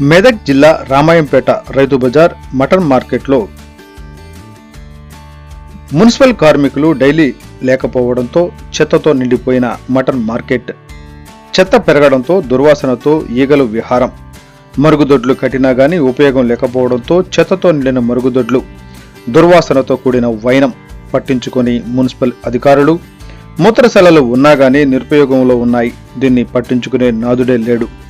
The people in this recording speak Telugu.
మెదక్ జిల్లా రామాయంపేట రైతు బజార్ మటన్ మార్కెట్లో మున్సిపల్ కార్మికులు డైలీ లేకపోవడంతో చెత్తతో నిండిపోయిన మటన్ మార్కెట్. చెత్త పెరగడంతో దుర్వాసనతో ఈగలు విహారం. మరుగుదొడ్లు కట్టినా గానీ ఉపయోగం లేకపోవడంతో చెత్తతో నిండిన మరుగుదొడ్లు దుర్వాసనతో కూడిన వైనం పట్టించుకొని మున్సిపల్ అధికారులు మూత్రశాలలు ఉన్నా గానీ నిరుపయోగంలో ఉన్నాయి. దీన్ని పట్టించుకునే నాదుడే లేడు.